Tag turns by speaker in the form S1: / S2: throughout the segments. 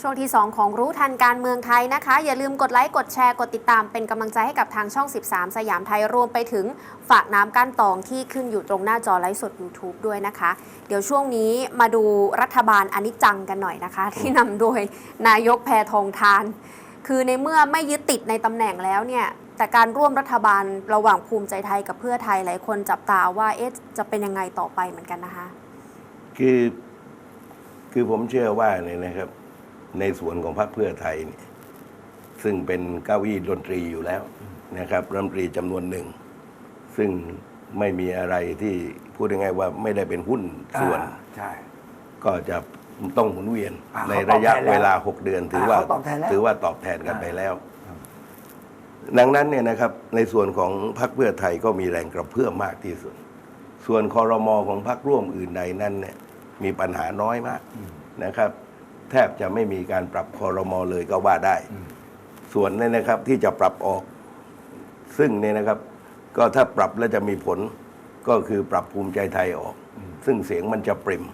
S1: ช่วงที่ 2 ของรู้ทันการเมืองไทยนะคะ อย่าลืมกดไลค์ กดแชร์ กดติดตามเป็นกำลังใจให้กับทางช่อง 13 สยามไทยรวมไปถึงฝากน้ำก้านตองที่ขึ้นอยู่ตรงหน้าจอไลฟ์สด YouTube ด้วยนะคะ เดี๋ยวช่วงนี้มาดูรัฐบาลอนิจจังกันหน่อยนะคะ ที่นำโดยนายกแพทองทาน คือในเมื่อไม่ยึดติดในตำแหน่งแล้วเนี่ยแต่การร่วมรัฐบาลระหว่างภูมิใจไทยกับเพื่อไทยหลายคนจับตาว่าเอ๊ะจะเป็นยังไงต่อไปเหมือนกันนะคะ
S2: คือ คือผมเชื่อว่าเนี่ยนะครับ ในส่วนของพรรคเพื่อไทยเนี่ยซึ่งเป็นเก้าอี้ดนตรีอยู่แล้วนะครับรัฐมนตรีจำนวนหนึ่ง ซึ่งไม่มีอะไรที่พูดยังไงายๆว่าไม่ได้เป็นหุ้นส่วน
S3: อ่าใช่
S2: ก็จะต้องหมุนเวียน
S3: อ่า
S2: ใน
S3: เขาตอบ
S2: ระยะ
S3: แทนแล้ว
S2: เวลา 6 เดือน ถือว่า
S3: อ่าเขาตอบแทนแล้ว
S2: ถือว่าตอบแทนกัน
S3: อ่า
S2: ไปแล้ว ดังนั้นเนี่ยนะครับในส่วนของพรรคเพื่อไทยก็มีแรงกระเพื่อมมากที่สุด ส่วนคอรมอของพรรคร่วมอื่นใดนั้นเนี่ยมีปัญหาน้อยมากนะครับ แทบจะไม่มีการปรับคอรมอเลยก็ว่าได้ ส่วนเนี่ยนะครับที่จะปรับออก ซึ่งเนี่ยนะครับ ก็ถ้าปรับแล้วจะมีผลก็คือปรับภูมิใจไทยออก ซึ่งเสียงมันจะปริม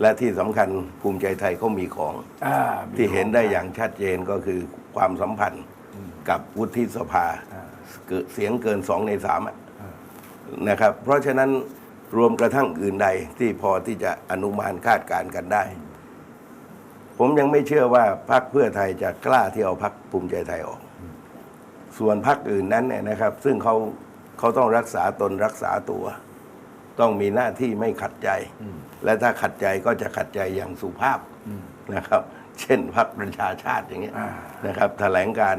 S2: และที่สำคัญภูมิใจไทยเขามีของ
S3: อ่ามี
S2: ที่เห็นได้
S3: ของ
S2: อย่างชัดเจนก็คือความสัมพันธ์กับวุฒิสภา
S3: อ่า
S2: เกิดเสียงเกินสองในสามอะนะครับ เพราะฉะนั้นรวมกระทั่งอื่นใดที่พอที่จะอนุมานคาดการณ์กันได้ ผมยังไม่เชื่อว่าพรรคเพื่อไทยจะกล้าที่เอาพรรคภูมิใจไทยออก ส่วนพรรคอื่นนั้นเนี่ยนะครับ ซึ่งเขาเขาต้องรักษาตนรักษาตัว ต้องมีหน้าที่ไม่ขัดใจ และถ้าขัดใจก็จะขัดใจอย่างสุภาพนะครับ เช่นพรรคประชาชาติอย่างเงี้ย
S3: อ่า
S2: นะครับแถลงการ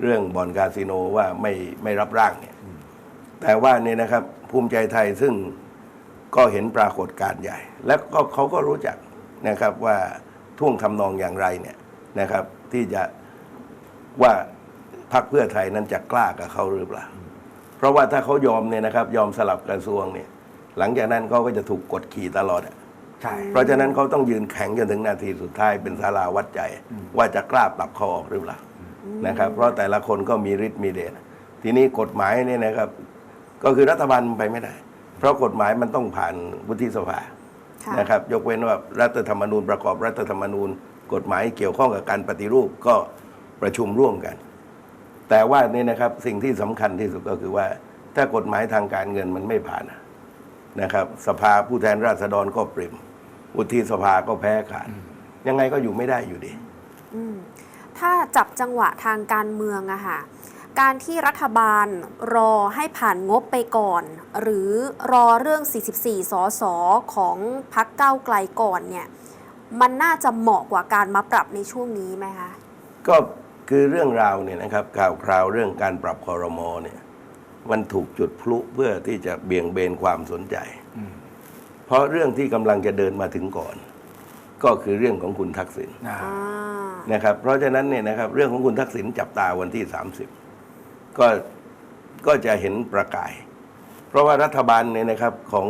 S2: เรื่องบ่อนคาสิโนว่าไม่ไม่รับร่างเนี่ยแต่ว่าเนี่ยนะครับภูมิใจไทยซึ่งก็เห็นปรากฏการณ์ใหญ่ และก็เขาก็รู้จักนะครับว่า ท่วงทำนองอย่างไรเนี่ยนะครับ ที่จะว่าพรรคเพื่อไทยนั้นจะกล้ากับเขาหรือเปล่า เพราะว่าถ้าเขายอมเนี่ยนะครับ ยอมสลับกระทรวงเนี่ย หลังจากนั้นเขาก็จะถูกกดขี่ตลอดอะ
S3: ใช่
S2: เพราะฉะนั้นเขาต้องยืนแข็งจนถึงนาทีสุดท้ายเป็นสาราวัดใจ ว่าจะกล้าปรับเขาออกหรือเปล่านะครับ เพราะแต่ละคนก็มีฤทธิ์มีเดชทีนี้กฎหมายเนี่ยนะครับ ก็คือรัฐบาลมันไปไม่ได้ เพราะกฎหมายมันต้องผ่านวุฒิสภา
S1: ค่ะ
S2: นะครับ ยกเว้นว่ารัฐธรรมนูญประกอบรัฐธรรมนูญ กฎหมายเกี่ยวข้องกับการปฏิรูปก็ประชุมร่วมกัน แต่ว่านี่นะครับสิ่งที่สำคัญที่สุดก็คือว่า ถ้ากฎหมายทางการเงินมันไม่ผ่านนะครับ สภาผู้แทนราษฎรก็ปริมวุฒิสภาก็แพ้ขาดยังไงก็อยู่ไม่ได้อยู่ดี
S1: อืมถ้าจับจังหวะทางการเมืองอะค่ะ การที่รัฐบาลรอให้ผ่านงบไปก่อน หรือรอเรื่อง 44 สสของพักเก้าวไกลก่อนเนี่ยมันน่าจะเหมาะกว่าการมาปรับในช่วงนี้ไหมคะ
S2: ก็คือเรื่องราวเนี่ยนะครับข่าวคราวเรื่องการปรับคอรมอเนี่ยมันถูกจุดพลุเพื่อที่จะเบี่ยงเบนความสนใจ เพราะเรื่องที่กำลังจะเดินมาถึงก่อน ก็คือเรื่องของคุณทักษิณ
S3: อ่า
S1: อ่า
S2: นะครับ เพราะฉะนั้นเนี่ยนะครับเรื่องของคุณทักษิณจับตาวันที่ 30 ก็ก็จะเห็นประกาย เพราะว่ารัฐบาลเนี่ยนะครับของ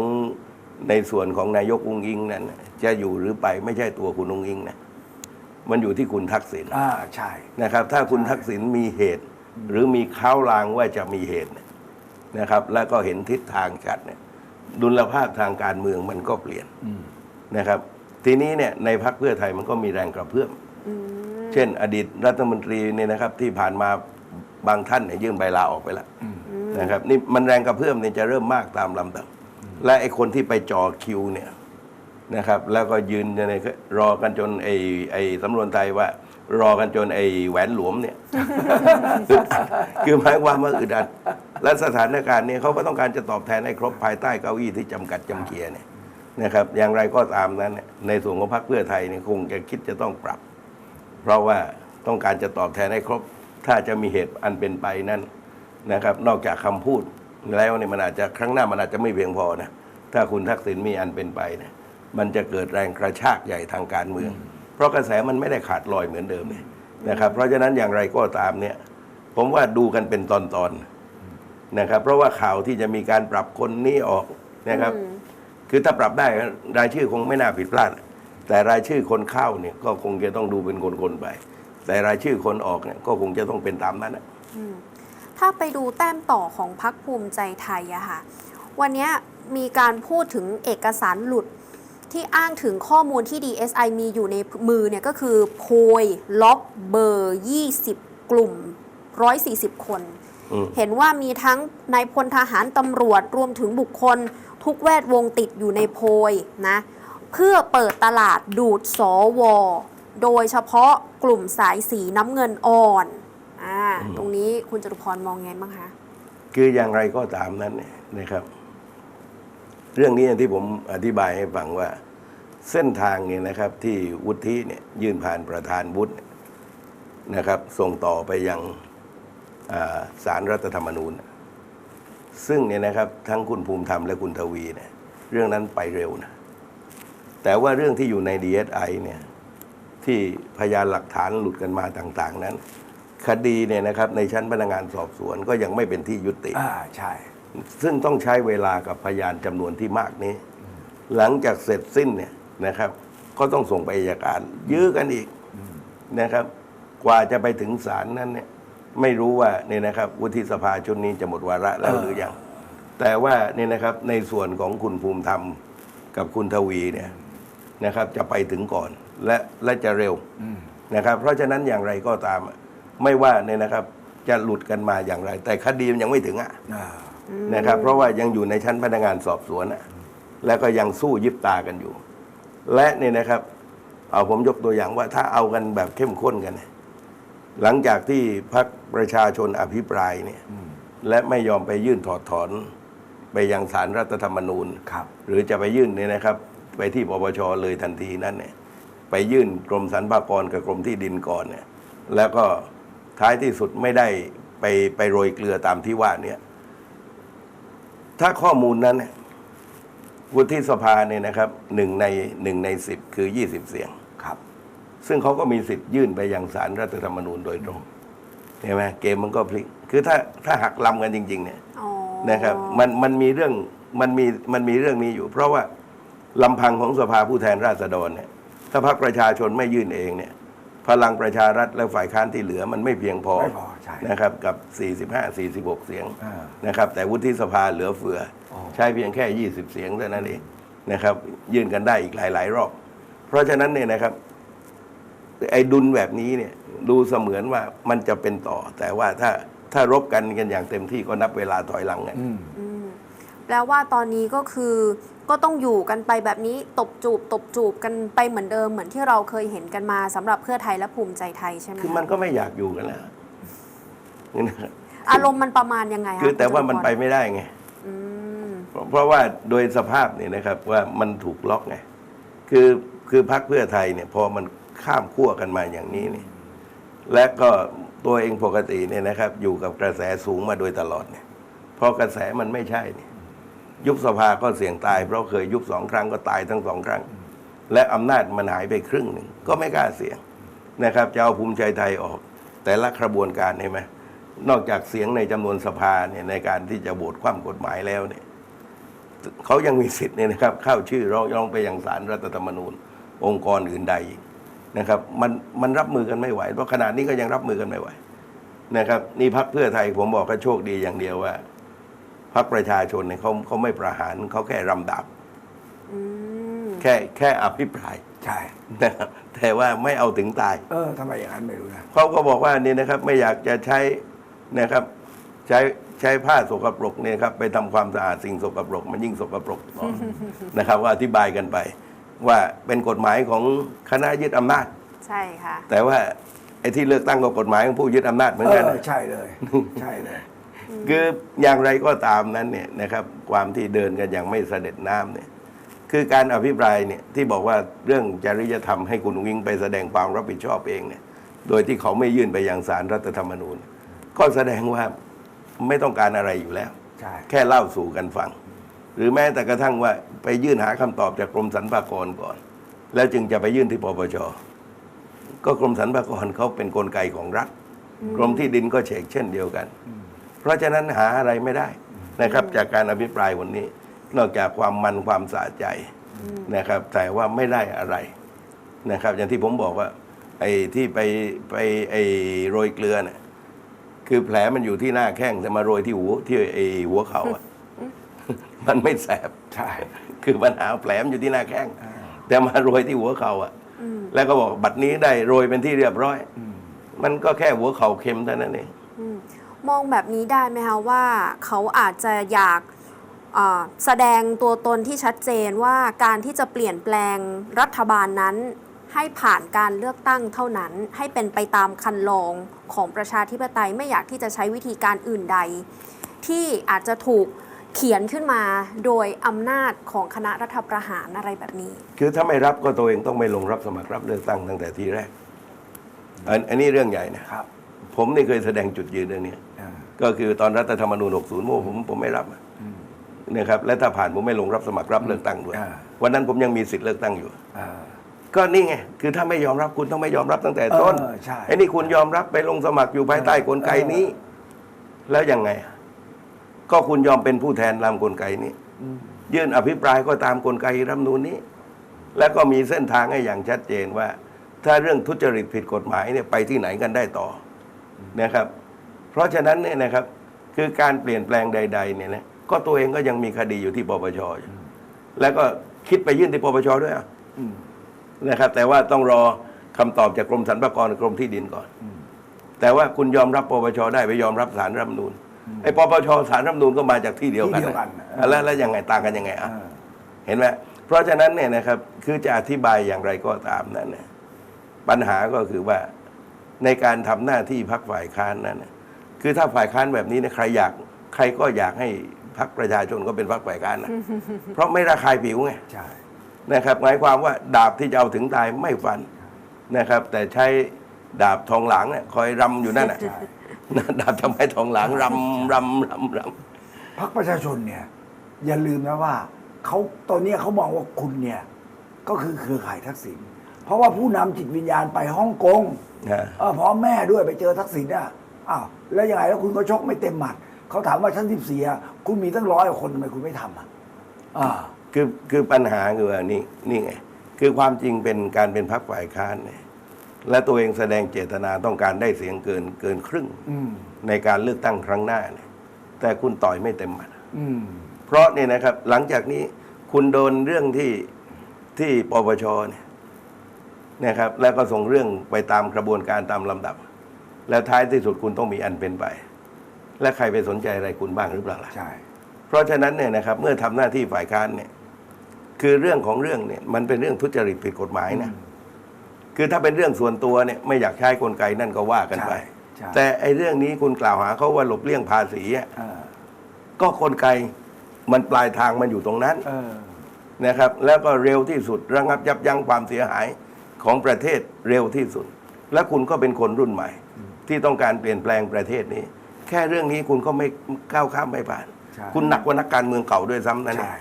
S2: ในส่วนของนายกอุงอิงนั้นน่ะจะอยู่หรือไปไม่ใช่ตัวคุณอุงอิงนะมันอยู่ที่คุณทักษิณ
S3: อ่าใช่
S2: นะครับ ถ้าคุณทักษิณมีเหตุ หรือมีข้าวลางว่าจะมีเหตุเนี่ยนะครับ แล้วก็เห็นทิศทางชัดเนี่ยดุลภาพทางการเมืองมันก็เปลี่ยน
S3: อืม
S2: นะครับ ทีนี้เนี่ยในพรรคเพื่อไทยมันก็มีแรงกระเพื่อม
S1: อืม
S2: เช่น อดีตรัฐมนตรีเนี่ยนะครับที่ผ่านมา บางท่านเนี่ยยื่นใบลาออกไปแล้วนะครับนี่มันแรงกระเพื่อมเนี่ยจะเริ่มมากตามลำดับ และไอ้คนที่ไปจ่อคิวเนี่ยนะครับ แล้วก็ยืนในรอกันจนไอ้ไอ้สำนวนไทยว่ารอกันจนไอ้แหวนหลวมเนี่ย คือหมายความว่าอึดอัดและสถานการณ์นี้เขาก็ต้องการจะตอบแทนให้ครบภายใต้เก้าอี้ที่จำกัดจำเกียเนี่ยนะครับ อย่างไรก็ตามนั้นเนี่ยในส่วนของพรรคเพื่อไทยเนี่ยคงจะคิดจะต้องปรับ เพราะว่าต้องการจะตอบแทนให้ครบ ถ้าจะมีเหตุอันเป็นไปนั้นนะครับ นอกจากคำพูดแล้วเนี่ยมันอาจจะครั้งหน้ามันอาจจะไม่เพียงพอนะถ้าคุณทักษิณมีอันเป็นไปเนี่ยมันจะเกิดแรงกระชากใหญ่ทางการเมือง เพราะกระแสมันไม่ได้ขาดลอยเหมือนเดิมเลยนะครับ เพราะฉะนั้นอย่างไรก็ตามเนี่ย ผมว่าดูกันเป็นตอนๆนะครับ เพราะว่าข่าวที่จะมีการปรับคนนี้ออกนะครับ
S1: อืม
S2: คือถ้าปรับได้รายชื่อคงไม่น่าผิดพลาด แต่รายชื่อคนเข้าเนี่ยก็คงจะต้องดูเป็นคนๆไป แต่รายชื่อคนออกเนี่ยก็คงจะต้องเป็นตามนั้นนะ
S1: อืมถ้าไปดูแต้มต่อของพักภูมิใจไทยอะค่ะ วันเนี้ยมีการพูดถึงเอกสารหลุดที่อ้างถึงข้อมูลที่ DSI มีอยู่ในมือเนี่ยก็คือโพยล็อกเบอร์ 20 กลุ่ม 140 คน
S2: อืม
S1: เห็นว่ามีทั้งนายพลทหารตำรวจรวมถึงบุคคล ทุกแวดวงติดอยู่ในโพยนะ เพื่อเปิดตลาดดูดสอวอ โดยเฉพาะกลุ่มสายสีน้ำเงินอ่อนอ่าตรงนี้คุณจตุพรมองไงบ้างคะ
S2: คืออย่างไรก็ตามนั้นเนี่ยนะครับ เรื่องนี้อย่างที่ผมอธิบายให้ฟังว่า เส้นทางเนี่ยนะครับ ที่วุฒิเนี่ยยื่นผ่านประธานวุฒินะครับ ส่งต่อไปยังอ่าสารรัฐธรรมนูญ ซึ่งเนี่ยนะครับ ทั้งคุณภูมิธรรมและคุณทวีเนี่ยเรื่องนั้นไปเร็วนะแต่ว่าเรื่องที่อยู่ใน DSI เนี่ย ที่พยานหลักฐานหลุดกันมาต่างๆ นั้น คดีเนี่ยนะครับในชั้นพนักงานสอบสวนก็ยังไม่เป็นที่ยุติ
S3: อ่าใช่
S2: ซึ่งต้องใช้เวลากับพยานจำนวนที่มากนี้ หลังจากเสร็จสิ้นเนี่ยนะครับ ก็ต้องส่งไปอัยการ ยื้อกันอีกนะครับ กว่าจะไปถึงศาลนั้นเนี่ยไม่รู้ว่าเนี่ยนะครับวุฒิสภาชุดนี้จะหมดวาระแล้วหรือยังแต่ว่าเนี่ยนะครับในส่วนของคุณภูมิธรรมกับคุณทวีเนี่ย นะครับจะไปถึงก่อนและและจะเร็ว
S3: อืม
S2: นะครับ เพราะฉะนั้นอย่างไรก็ตามไม่ว่าเนี่ยนะครับจะหลุดกันมาอย่างไร แต่คดีมันยังไม่ถึงอะ
S3: อ่า
S2: นะครับ เพราะว่ายังอยู่ในชั้นพนักงานสอบสวนอะแล้วก็ยังสู้ยิบตากันอยู่ และเนี่ยนะครับ เอาผมยกตัวอย่างว่าถ้าเอากันแบบเข้มข้นกันเนี่ยหลังจากที่พรรคประชาชนอภิปรายเนี่ย
S3: อืม
S2: และไม่ยอมไปยื่นถอดถอน ไปยังศาลรัฐธรรมนูญ
S3: ครับ
S2: หรือจะไปยื่นเนี่ยนะครับ ไปที่ปปชเลยทันทีนั้นเนี่ยไปยื่นกรมสรรพากรกับกรมที่ดินก่อนเนี่ยแล้วก็ท้ายที่สุดไม่ได้ไปไปโรยเกลือตามที่ว่าเนี่ยถ้าข้อมูลนั้นเนี่ยวุฒิสภาเนี่ยนะครับหนึ่งในหนึ่งในสิบคือยี่สิบเสียง
S3: ครับ
S2: ซึ่งเขาก็มีสิทธิ์ยื่นไปยังศาลรัฐธรรมนูญโดยตรงเห็นไหมเกมมันก็พลิก คือถ้าถ้าหักลำกันจริง ๆ เนี่ย
S1: อ๋อ
S2: นะครับ มันมันมีเรื่องมันมีมันมีเรื่องนี้อยู่ เพราะว่า ลำพังของสภาผู้แทนราษฎรเนี่ยถ้าพรรคประชาชนไม่ยื่นเองเนี่ยพลังประชารัฐและฝ่ายค้านที่เหลือมันไม่เพียงพอ
S3: ไม่พอใช่
S2: นะครับกับ 45 46 เสียง
S3: อ่า
S2: นะครับแต่วุฒิสภาเหลือเฟือ
S3: อ๋อ
S2: ใช้เพียงแค่ 20 เสียงเท่านั้นเองนะครับยื่นกันได้อีกหลาย ๆ รอบ เพราะฉะนั้นเนี่ยนะครับ ไอ้ดุลแบบนี้เนี่ยดูเสมือนว่ามันจะเป็นต่อ แต่ว่าถ้าถ้ารบกันกันอย่างเต็มที่ก็นับเวลาถอยหลังกัน
S3: อืม
S1: อืม แปลว่าตอนนี้ก็คือก็ต้องอยู่กันไปแบบนี้ตบจูบ ตบจูบกันไปเหมือนเดิมเหมือนที่เราเคยเห็นกันมาสำหรับเพื่อไทยและภูมิใจไทยใช่ไหม
S2: คือมันก็ไม่อยากอยู่กันแล้วนี่นะครับ
S1: อารมณ์มันประมาณยังไงคะ
S2: คือแต่ว่า
S1: ณจตุพร
S2: มันไปไม่ได้ไง
S1: อืม
S2: เพราะเพราะว่าโดยสภาพเนี่ยนะครับว่ามันถูกล็อกไงคือคือพรรคเพื่อไทยเนี่ย พอมันข้ามขั้วกันมาอย่างนี้เนี่ยและก็ตัวเองปกติเนี่ยนะครับ อยู่กับกระแสสูงมาโดยตลอดเนี่ยพอกระแสมันไม่ใช่เนี่ย ยุบสภาก็เสี่ยงตาย เพราะเคยยุบสองครั้งก็ตายทั้งสองครั้ง และอำนาจมันหายไปครึ่งหนึ่งก็ไม่กล้าเสี่ยงนะครับจะเอาภูมิใจไทยออก แต่ละกระบวนการเห็นไหมนอกจากเสียงในจำนวนสภาเนี่ยในการที่จะโหวตคว่ำกฎหมายแล้วเนี่ยเขายังมีสิทธิ์เนี่ยนะครับเข้าชื่อร้องร้องไปยังศาลรัฐธรรมนูญ องค์กรอื่นใดนะครับมันมันรับมือกันไม่ไหวเพราะขนาดนี้ก็ยังรับมือกันไม่ไหวนะครับนี่พักเพื่อไทยผมบอกก็โชคดีอย่างเดียวว่า พักประชาชนเนี่ยเขาเขาไม่ประหารเขาแค่รำดับ
S1: อืม
S2: แค่แค่อภิปราย
S3: ใช่
S2: นะครับแต่ว่าไม่เอาถึงตาย
S3: เออทำไมอย่างนั้นไม่รู้นะ
S2: เขาก็บอกว่านี่นะครับ ไม่อยากจะใช้นะครับ ใช้ใช้ผ้าสกปรกเนี่ยครับ ไปทำความสะอาดสิ่งสกปรก มันยิ่งสกปรกต่อนะครับว่าอธิบายกันไป ว่าเป็นกฎหมายของคณะยึดอำนาจ
S1: ใช่ค่ะ
S2: แต่ว่าไอ้ที่เลือกตั้งก็กฎหมายของผู้ยึดอำนาจเหมือน
S3: เอ
S2: กัน
S3: อใช่เลย ใช่เลย
S2: คืออย่างไรก็ตามนั้นเนี่ยนะครับความที่เดินกันอย่างไม่เสด็จน้ำเนี่ยคือการอภิปรายเนี่ยที่บอกว่าเรื่องจริยธรรมให้คุณวิงไปแสดงความรับผิดชอบเองเนี่ยโดยที่เขาไม่ยื่นไปยังศาลรัฐธรรมนูญ ก็แสดงว่าไม่ต้องการอะไรอยู่แล้ว
S3: ใช่
S2: แค่เล่าสู่กันฟัง หรือแม้แต่กระทั่งว่าไปยื่นหาคำตอบจากกรมสรรพากรก่อน แล้วจึงจะไปยื่นที่ปปชก็กรมสรรพากรเขาเป็นนกลไกของรัฐ กรมที่ดินก็เฉกเช่นเดียวกัน เพราะฉะนั้นหาอะไรไม่ได้นะครับจากการอภิปรายวันนี้ นอกจากความมันความสะใจนะครับ แต่ว่าไม่ได้อะไรนะครับ อย่างที่ผมบอกว่า ไอ้ที่ไปไปไอ้โรยเกลือเนี่ยคือแผลมันอยู่ที่หน้าแข้งแต่มาโรยที่หัวที่ไอ้หัวเขาอะมันไม่แสบ
S3: ใช่
S2: คือปัญหาแผลมันอยู่ที่หน้าแข้งแต่มาโรยที่หัวเขาอะ
S1: อืม
S2: แล้วก็บอกบัตรนี้ได้โรยเป็นที่เรียบร้อย
S3: อืม
S2: มันก็แค่หัวเข่าเค็มเท่านั้นเอง
S1: อื มมองแบบนี้ได้ไหมคะว่าเขาอาจจะอยากอ่าแสดงตัวตนที่ชัดเจนว่าการที่จะเปลี่ยนแปลงรัฐบาลนั้น ให้ผ่านการเลือกตั้งเท่านั้น ให้เป็นไปตามคันลองของประชาธิปไตยไม่อยากที่จะใช้วิธีการอื่นใด ที่อาจจะถูกเขียนขึ้นมาโดยอำนาจของคณะรัฐประหารอะไรแบบนี้
S2: คือถ้าไม่รับก็ตัวเองต้องไม่ลงรับสมัครรับเลือกตั้งตั้งแต่ทีแรก อันอันนี้เรื่องใหญ่นะครับ ผมนี่เคยแสดงจุดยืนเรื่องนี้
S3: อ่า
S2: ก็คือตอนรัฐธรรมนูญ60โม่ผมผมไม่รับอะ
S3: อืม
S2: นะครับและถ้าผ่านผมไม่ลงรับสมัครรับเลือกตั้งด้วย
S3: อ่า
S2: วันนั้นผมยังมีสิทธิ์เลือกตั้งอยู่
S3: อ่า
S2: ก็นี่ไงคือถ้าไม่ยอมรับคุณต้องไม่ยอมรับตั้งแต่ต้น
S3: เออใช่
S2: ไอ้นี่คุณยอมรับไปลงสมัครอยู่ภายใต้กลไกนี้ แล้วยังไงอะก็คุณยอมเป็นผู้แทนตามกลไกนี้
S3: อืม
S2: ยื่นอภิปรายก็ตามกลไกรัฐธรรมนูญนี้ แล้วก็มีเส้นทางให้อย่างชัดเจนว่า ถ้าเรื่องทุจริตผิดกฎหมายเนี่ยไปที่ไหนกันได้ต่อนะครับ เพราะฉะนั้นเนี่ยนะครับคือการเปลี่ยนแปลงใด ๆ เนี่ยนะก็ตัวเองก็ยังมีคดีอยู่ที่ปปชอยู่แล้วก็คิดไปยื่นที่ปปชด้วยอะ
S3: อืม
S2: นะครับ แต่ว่าต้องรอคำตอบจากกรมสรรพากรกรมที่ดินก่อน
S3: อืม
S2: แต่ว่าคุณยอมรับปปชได้ไปยอมรับสารรัฐธรรมนูญไอ้ปปชสารรัฐธรรมนูญก็มาจากที่เดียวกัน
S3: ที่เดียวกัน
S2: นะแล้วแล้วยังไงต่างกันยังไงอะ
S3: อ่า
S2: เห็นไหมเพราะฉะนั้นเนี่ยนะครับคือจะอธิบายอย่างไรก็ตามนั้นนะปัญหาก็คือว่าในการทำหน้าที่พักฝ่ายค้านนั้นนะ คือถ้าฝ่ายค้านแบบนี้เนี่ยใครอยากใครก็อยากให้พักประชาชนก็เป็นพักฝ่ายค้านนะเพราะไม่ระคายผิวไง
S3: ใช่
S2: นะครับหมายความว่าดาบที่จะเอาถึงตายไม่ฟันนะครับ แต่ใช้ดาบทองหลางเนี่ยคอยรำอยู่นั่นน่ะ
S3: ใช่
S2: ดาบทำไมทองหลางรำรำรำรำ
S3: พรรคประชาชนเนี่ยอย่าลืมนะว่าเขาตอนเนี้ยเขามองว่าคุณเนี่ยก็คือเครือข่ายทักษิณเพราะว่าผู้นำจิตวิญญาณไปฮ่องกง
S2: นะ
S3: เออพร้อมแม่ด้วยไปเจอทักษิณอะ อ้าวแล้วยังไงแล้วคุณก็ชกไม่เต็มหมัดเขาถามว่าชั้นสิบสี่อะคุณมีตั้งร้อยกว่าคนทำไมคุณไม่ทำอะอ่า
S2: คือคือปัญหาคือว่านี่นี่ไงคือความจริงเป็นการเป็นพรรคฝ่ายค้านเนี่ยและตัวเองแสดงเจตนาต้องการได้เสียงเกินเกินครึ่ง
S3: อืม
S2: ในการเลือกตั้งครั้งหน้าเนี่ยแต่คุณต่อยไม่เต็มหมัด
S3: อืม
S2: เพราะเนี่ยนะครับ หลังจากนี้คุณโดนเรื่องที่ที่ปปชเนี่ยนะครับ แล้วก็ส่งเรื่องไปตามกระบวนการตามลำดับ แล้วท้ายที่สุดคุณต้องมีอันเป็นไป และใครไปสนใจอะไรคุณบ้างหรือเปล่าล่ะ
S3: ใช่
S2: เพราะฉะนั้นเนี่ยนะครับ เมื่อทำหน้าที่ฝ่ายค้านเนี่ย คือเรื่องของเรื่องเนี่ยมันเป็นเรื่องทุจริตผิดกฎหมายนะคือถ้าเป็นเรื่องส่วนตัวเนี่ยไม่อยากใช้กลไกนั่นก็ว่ากันไป
S3: ใช่ใช่
S2: แต่ไอ้เรื่องนี้คุณกล่าวหาเขาว่าหลบเลี่ยงภาษีอะ
S3: เออ
S2: ก็กลไกมันปลายทางมันอยู่ตรงนั้น
S3: เออ
S2: นะครับ แล้วก็เร็วที่สุดระงับยับยั้งความเสียหายของประเทศเร็วที่สุด และคุณก็เป็นคนรุ่นใหม่ ที่ต้องการเปลี่ยนแปลงประเทศนี้ แค่เรื่องนี้คุณก็ไม่ก้าวข้ามไม่ผ่าน
S3: ใช่
S2: คุณหนักกว่านักการเมืองเก่าด้วยซ้ำนั่นเอ
S3: ใช่
S2: ง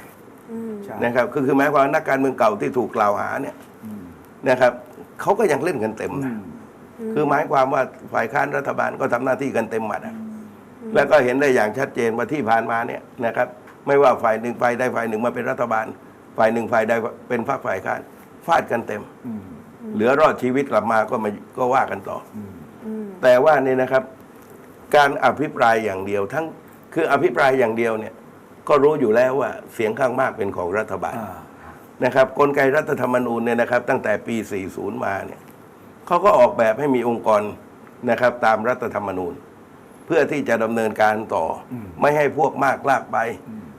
S1: อืม
S3: ใช่
S2: นะครับคือคือหมายความว่านักการเมืองเก่าที่ถูกกล่าวหาเนี่ย
S3: อืม
S2: นะครับเขาก็ยังเล่นกันเต็ม
S3: อื
S2: นะ
S3: ม
S2: คือหมายความว่าฝ่ายค้านรัฐบาลก็ทำหน้าที่กันเต็มหมัดอะแล้วก็เห็นได้อย่างชัดเจนว่าที่ผ่านมาเนี่ยนะครับ ไม่ว่าฝ่ายหนึ่งฝ่ายใดฝ่ายหนึ่งมาเป็นรัฐบาล ฝ่ายหนึ่งฝ่ายใดเป็นพรรคฝ่ายค้านฟาดกันเต็ม
S3: อืม
S2: เหลือรอดชีวิตกลับมาก็มาก็ว่ากันต่อ
S3: อืม
S1: อืม
S2: แต่ว่านี่นะครับ การอภิปรายอย่างเดียว ทั้งคืออภิปรายอย่างเดียวเนี่ยก็รู้อยู่แล้วว่าเสียงข้างมากเป็นของรัฐบาล
S3: อ่า
S2: นะครับกลไกรัฐธรรมนูญเนี่ยนะครับ ตั้งแต่ปี 40 มาเนี่ยเขาก็ออกแบบให้มีองค์กรนะครับตามรัฐธรรมนูญ เพื่อที่จะดำเนินการต่ออไม่ให้พวกมากลากไป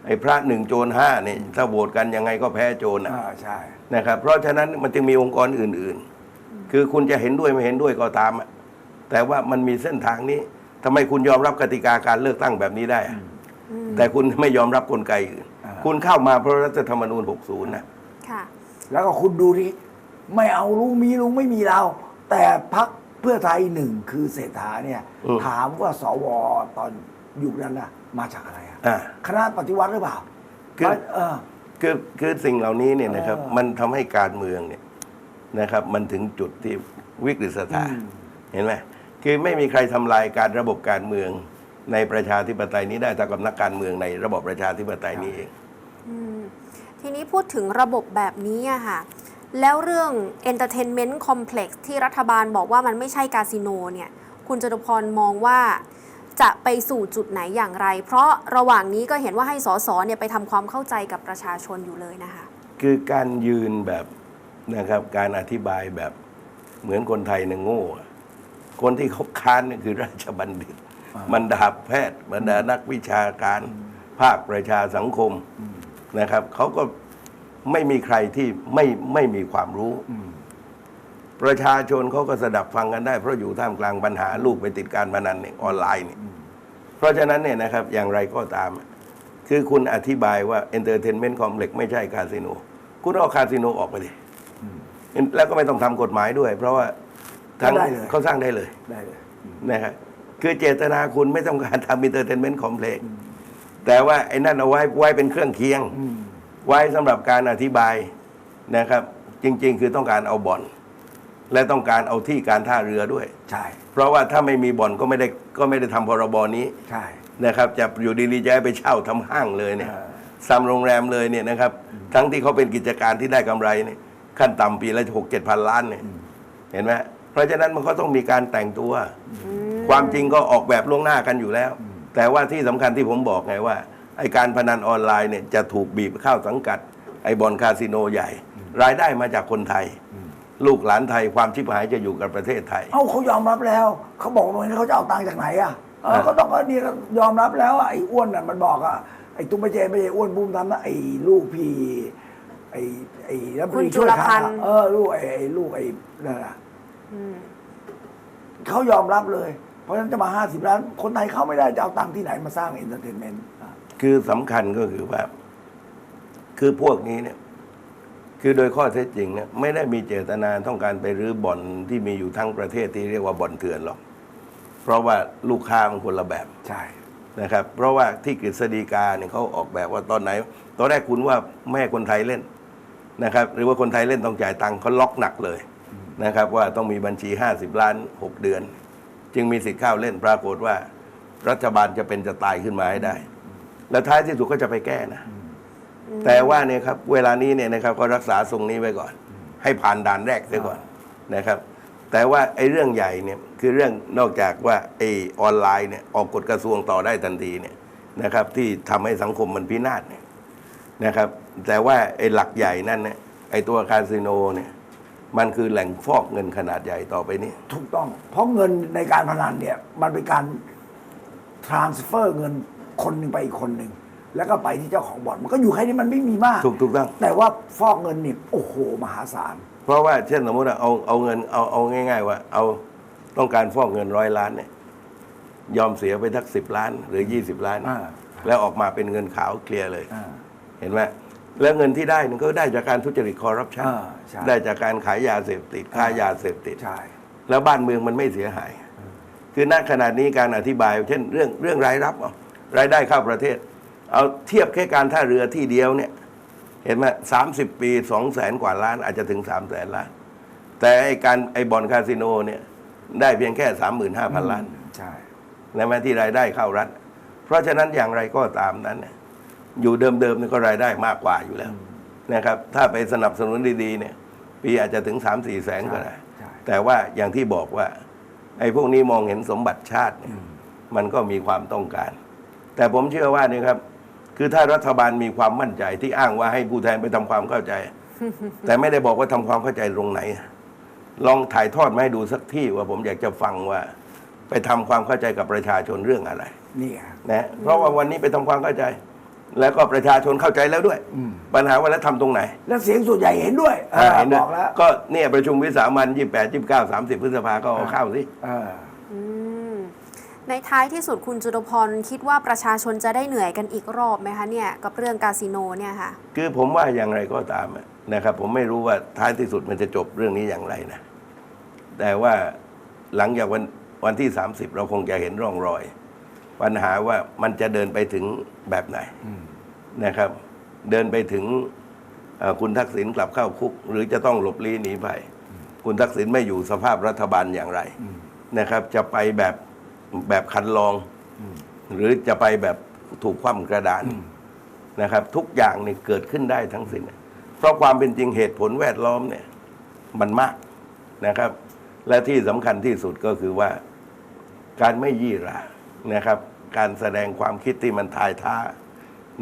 S2: ไอ้พระหนึ่งโจรห้าเนี่ยถ้าโหวตกันยังไงก็แพ้โจรนะ
S3: อ่าใช่
S2: นะครับ เพราะฉะนั้นมันจึงมีองค์กรอื่น ๆ คือคุณจะเห็นด้วยไม่เห็นด้วยก็ตามอะ แต่ว่ามันมีเส้นทางนี้ทำไมคุณยอมรับกติกาการเลือกตั้งแบบนี้ได้อะแต่คุณไม่ยอมรับกลไกอื่น
S3: อ่า
S2: คุณเข้ามาเพราะรัฐธรรมนูญ 60 นะ
S1: ค่ะ
S3: แล้วก็คุณดูที่ไม่เอาลุงมีลุงไม่มีเรา แต่พักเพื่อไทยหนึ่งคือเศรษฐาเนี่ย
S2: อืม
S3: ถามว่าสวตอนยุคนั้นน่ะ มาจากอะไรอะ
S2: อ่า
S3: คณะปฏิวัติหรือเปล่า
S2: คือ
S3: เออ
S2: คือคือสิ่งเหล่านี้เนี่ยนะครับ
S3: เออ
S2: มันทำให้การเมืองเนี่ยนะครับ มันถึงจุดที่วิกฤตสถาน
S3: อืม
S2: เห็นไหม คือไม่มีใครทำลายการระบบการเมืองในประชาธิปไตยนี้ได้เท่ากับนักการเมืองในระบบประชาธิปไตยนี้เอง
S1: อืมทีนี้พูดถึงระบบแบบนี้อะค่ะ แล้วเรื่อง Entertainment Complex ที่รัฐบาลบอกว่ามันไม่ใช่คาสิโนเนี่ย คุณจตุพรมองว่าจะไปสู่จุดไหนอย่างไร เพราะระหว่างนี้ก็เห็นว่าให้สสเนี่ยไปทำความเข้าใจกับประชาชนอยู่เลยนะคะ
S2: คือการยืนแบบนะครับการอธิบายแบบเหมือนคนไทยเนี่ยโง่อะ คนที่เขาค้านเนี่ยคือราชบัณฑิตบรรดาแพทย์บรรดานักวิชาการภาคประชาสังคมนะครับเขาก็ไม่มีใครที่ไม่ไม่มีความรู้ ประชาชนเขาก็สดับฟังกันได้ เพราะอยู่ท่ามกลางปัญหาลูกไปติดการพนันเนี่ยออนไลน์เนี่ยเพราะฉะนั้นเนี่ยนะครับอย่างไรก็ตาม คือคุณอธิบายว่า Entertainment Complex ไม่ใช่คาสิโนคุณเอาคาสิโนออกไปดิแล้วก็ไม่ต้องทำกฎหมายด้วย เพราะว่า ทาง
S3: ก็ได้เลย
S2: เขาสร้างได้เลย
S3: ได้เลย
S2: นะครับคือเจตนาคุณไม่ต้องการทำ Entertainment Complex แต่ว่าไอ้นั่นเอาไว้ไว้เป็นเครื่องเคียงไว้สำหรับการอธิบายนะครับ จริง ๆ คือต้องการเอาบ่อน และต้องการเอาที่การท่าเรือด้วย
S3: ใช่
S2: เพราะว่าถ้าไม่มีบ่อนก็ไม่ได้ก็ไม่ได้ทำพรบนี้
S3: ใช่
S2: นะครับจะอยู่ดีๆจะให้ไปเช่าทำห้างเลยเนี่ย
S3: เออ
S2: ซ้ำโรงแรมเลยเนี่ยนะครับ ทั้งที่เขาเป็นกิจการที่ได้กำไรเนี่ยขั้นต่ำปีละหกเจ็ดพันล้านเนี่ยเห็นไหม เพราะฉะนั้นมันก็ต้องมีการแต่งตัว ความจริงก็ออกแบบล่วงหน้ากันอยู่แล้ว แต่ว่าที่สำคัญที่ผมบอกไงว่าไอการพนันออนไลน์เนี่ยจะถูกบีบเข้าสังกัด ไอบอลคาสิโนใหญ่ รายได้มาจากคนไทย ลูกหลานไทยความชิบหายจะอยู่กับประเทศไทย
S3: เอ้าเขายอมรับแล้ว เขาบอกตรงนี้เขาจะเอาตังค์จากไหนอะเออ
S2: อะ
S3: ก็ต้องก็นี่ยอมรับแล้วอะไอ้อ้วนอะมันบอกอะไอ้ตุ้มไม่ใช่ไม่ใช่อ้วนบุ้มทำนะไอ้ลูกพี่ไอ้ไอ้รัฐมนตรี
S1: คุณจุ
S3: ช่วย
S1: ล
S3: ค้า
S1: พันธ์
S3: เออลูกไอ้ไอ้ลูกไอ้นั่นน่ะ
S1: อืม
S3: เขายอมรับเลย เพราะฉะนั้นจะมาห้าสิบล้าน คนไทยเข้าไม่ได้จะเอาตังค์ที่ไหนมาสร้างเอนเตอร์เทนเมนต์
S2: คือสำคัญก็คือว่า คือพวกนี้เนี่ย คือโดยข้อเท็จจริงเนี่ยไม่ได้มีเจตนาต้องการไปรื้อบ่อนที่มีอยู่ทั้งประเทศที่เรียกว่าบ่อนเถื่อนหรอก เพราะว่าลูกค้ามันคนละแบบ
S3: ใช่
S2: นะครับ เพราะว่าที่กฤษฎีกาเนี่ยเขาออกแบบว่าตอนไหน ตอนแรกคุณว่าแม่คนไทยเล่นนะครับ หรือว่าคนไทยเล่นต้องจ่ายตังค์เขาล็อกหนักเลย นะครับว่าต้องมีบัญชี 50 ล้าน 6 เดือน จึงมีสิทธิ์เข้าเล่นปรากฏว่า รัฐบาลจะเป็นจะตายขึ้นมาให้ได้ แล้วท้ายที่สุดก็จะไปแก้นะ แต่ว่าเนี่ยครับเวลานี้เนี่ยนะครับก็รักษาทรงนี้ไว้ก่อน ให้ผ่านด่านแรกเสียก่อนนะครับ แต่ว่าไอ้เรื่องใหญ่เนี่ยคือเรื่องนอกจากว่าไอ้ออนไลน์เนี่ยออกกฎกระทรวงต่อได้ทันทีเนี่ยนะครับ ที่ทำให้สังคมมันพินาศเนี่ยนะครับ แต่ว่าไอ้หลักใหญ่นั่นเนี่ยไอ้ตัวคาสิโนเนี่ย มันคือแหล่งฟอกเงินขนาดใหญ่ต่อไปนี้
S3: ถูกต้อง เพราะเงินในการพนันเนี่ย มันเป็นการ transfer เงินคนหนึ่งไปอีกคนหนึ่ง แล้วก็ไปที่เจ้าของบ่อนมันก็อยู่แค่นี้มันไม่มีมาก
S2: ถูกถูกต้อง
S3: แต่ว่าฟอกเงินเนี่ยโอ้โห มหาศาล
S2: เพราะว่าเช่นสมมติว่าเอาเอาเงินเอาเอาง่าย ๆ ว่า เอาต้องการฟอกเงินร้อยล้านเนี่ย ยอมเสียไปทักสิบล้าน หรือยี่สิบล้าน
S3: อ่า
S2: แล้วออกมาเป็นเงินขาวเคลียร์เลย
S3: อ่า
S2: เห็นไหม แล้วเงินที่ได้มันก็ได้จากการทุจริตคอร์รัปชัน
S3: อ่าใช่
S2: ได้จากการขายยาเสพติดค้ายาเสพติด
S3: ใช่
S2: แล้วบ้านเมืองมันไม่เสียหาย คือณขณะนี้การอธิบาย เช่นเรื่องเรื่องรายรับเอารายได้เข้าประเทศ เอาเทียบแค่การท่าเรือที่เดียวเนี่ย เห็นไหมสามสิบปีสองแสนกว่าล้านอาจจะถึงสามแสนล้าน แต่ไอการไอบอลคาสิโนเนี่ยได้เพียงแค่สามหมื่นห้าพันล้าน
S3: ใช่
S2: ใช่ไหมที่รายได้เข้ารัฐ เพราะฉะนั้นอย่างไรก็ตามนั้นเนี่ย อยู่เดิมๆนี่ก็รายได้มากกว่าอยู่แล้วนะครับ ถ้าไปสนับสนุนดีๆ เนี่ย ปีอาจจะถึงสามสี่แสนก็ได้
S3: ใช่
S2: แต่ว่าอย่างที่บอกว่า ไอ้พวกนี้มองเห็นสมบัติชาติเนี่ยมันก็มีความต้องการ แต่ผมเชื่อว่านี่ครับ คือถ้ารัฐบาลมีความมั่นใจที่อ้างว่าให้ผู้แทนไปทำความเข้าใจ แต่ไม่ได้บอกว่าทำความเข้าใจตรงไหน ลองถ่ายทอดมาให้ดูสักที่ว่าผมอยากจะฟังว่า ไปทำความเข้าใจกับประชาชนเรื่องอะไร
S3: นี่ไง
S2: นะเพราะว่าวันนี้ไปทำความเข้าใจ แล้วก็ประชาชนเข้าใจแล้วด้วย ปัญหาว่าแล้วทำตรงไหน
S3: แล้วเสียงส่วนใหญ่เห็นด้วย
S2: อ่าเห็นด้
S3: บ
S2: วย
S3: อกแล้ว
S2: ก็เนี่ยประชุมวิสามันยี่แปดยี่เก้าสามสิบพฤษภาก็เอาเข้าสิ
S3: เออ
S1: อืมในท้ายที่สุดคุณจุลพรคิดว่าประชาชนจะได้เหนื่อยกันอีกรอบไหมคะเนี่ยกับเรื่องคาสิโนเนี่ยค่ะ
S2: คือผมว่าอย่างไรก็ตามอะนะครับผมไม่รู้ว่าท้ายที่สุดมันจะจบเรื่องนี้อย่างไรนะ แต่ว่าหลังจากวันวันที่ 30 เราคงจะเห็นร่องรอย ปัญหาว่ามันจะเดินไปถึงแบบไหนนะครับ เดินไปถึงเอ่อคุณทักษิณกลับเข้าคุก หรือจะต้องหลบลี้หนีไปคุณทักษิณไม่อยู่สภาพรัฐบาลอย่างไรนะครับ จะไปแบบแบบคันลอง หรือจะไปแบบถูกคว่ำกระดานนะครับ ทุกอย่างนี่เกิดขึ้นได้ทั้งสิ้นเพราะความเป็นจริงเหตุผลแวดล้อมเนี่ย มันมากนะครับ และที่สำคัญที่สุดก็คือว่า การไม่ยี่หรา นะครับ การแสดงความคิดที่มันทายท้า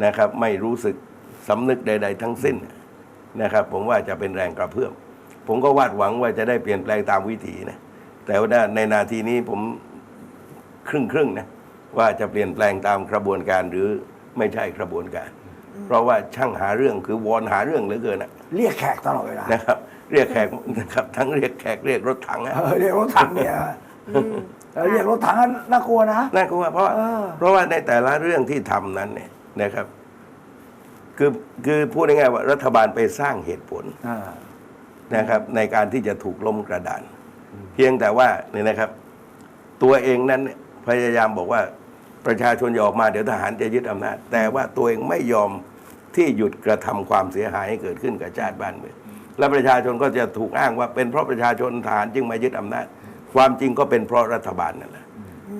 S2: นะครับ ไม่รู้สึกสำนึกใด ๆ ทั้งสิ้นนะครับ ผมว่าจะเป็นแรงกระเพื่อมผมก็วาดหวังว่าจะได้เปลี่ยนแปลงตามวิถีนะแต่ว่าในนาทีนี้ผมครึ่งครึ่งๆนะว่าจะเปลี่ยนแปลงตามกระบวนการหรือไม่ใช่กระบวนการ เพราะว่าช่างหาเรื่องคือวอนหาเรื่องเหลือเกินนะ
S3: เรียกแขกตลอดเวลา
S2: นะครับ เรียกแขกนะครับ ทั้งเรียกแขกเรียกรถถังอะ
S3: เออเรียกรถถังเนี่ย เออเรียกรถถังอะน่ากลัวนะ
S2: น่ากลัวเพราะว่า
S3: เออ
S2: เพราะว่าในแต่ละเรื่องที่ทำนั้นเนี่ยนะครับ คือคือพูดง่ายๆว่ารัฐบาลไปสร้างเหตุผล
S3: อ่า
S2: นะครับ ในการที่จะถูกล้มกระดาน เพียงแต่ว่าเนี่ยนะครับ ตัวเองนั้นเนี่ยพยายามบอกว่าประชาชนอย่าออกมาเดี๋ยวทหารจะยึดอำนาจ แต่ว่าตัวเองไม่ยอมที่หยุดกระทำความเสียหายให้เกิดขึ้นกับชาติบ้านเมืองและประชาชนก็จะถูกอ้างว่าเป็นเพราะประชาชนทหารจึงมายึดอำนาจ ความจริงก็เป็นเพราะรัฐบาลนั่นแหละ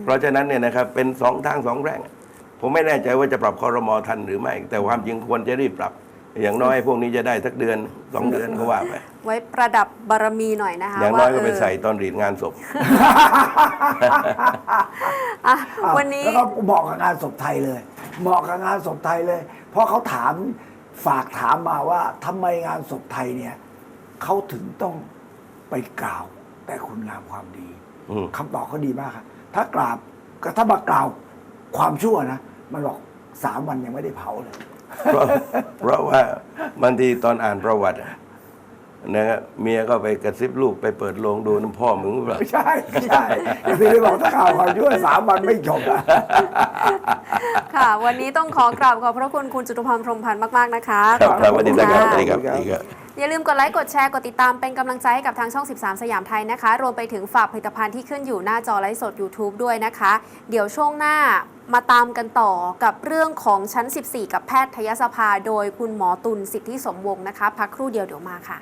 S2: เพราะฉะนั้นเนี่ยนะครับเป็นสองทางสองแรงผมไม่แน่ใจว่าจะปรับคอรมอทันหรือไม่ แต่ความจริงควรจะรีบปรับ อย่างน้อยพวกนี้จะได้สักเดือนสองเดือนก็ว่าไป
S1: ไว้ประดับบารมีหน่อยนะคะ
S2: อย่างน้อยก็ไป
S1: เใส่
S2: ตอนรีดงานศพ
S1: อะ
S3: อ้าว
S1: วันนี้
S3: แล้วก็เหมาะกับงานศพไทยเลย เหมาะกับงานศพไทยเลย เพราะเขาถามฝากถามมาว่าทำไมงานศพไทยเนี่ยเขาถึงต้องไปกล่าว แต่คุณงามความดี
S2: อืม
S3: คำตอบเขาดีมากครับถ้ากราบก็ถ้ามากล่าวความชั่วนะ มันบอกสามวันยังไม่ได้เผาเลย
S2: เพราะเพราะว่าบางทีตอนอ่านประวัติอะนะฮะเมียก็ไปกระซิบลูกไปเปิดโลงดูน้ำพ่อมึงหรือเปล่า
S3: ไม่ใช่ไม่ใช่อย่างที่ได้บอกถ้ากล่าวความชั่วสามวันไม่จบอะ
S1: ค่ะ วันนี้ต้องขอกราบขอบพระคุณคุณจุตุพรพรหมพันธ์มาก ๆ นะคะ
S2: ครับครับสวัสดีครับ
S1: ข
S2: ส
S1: อ
S2: วั
S1: ณ
S2: สดี
S1: ค่ะ
S2: ครับสวัสดีครับ
S1: อย่าลืมกดไลค์กดแชร์กดติดตามเป็นกำลังใจให้กับทางช่อง 13 สยามไทยนะคะ รวมไปถึงฝากผลิตภัณฑ์ที่ขึ้นอยู่หน้าจอไลฟ์สด YouTube ด้วยนะคะ เดี๋ยวช่วงหน้ามาตามกันต่อกับเรื่องของชั้น 14 กับแพทยสภา โดยคุณหมอตุลสิทธิสมวงศ์นะคะ พักครู่เดียวเดี๋ยวมาค่ะ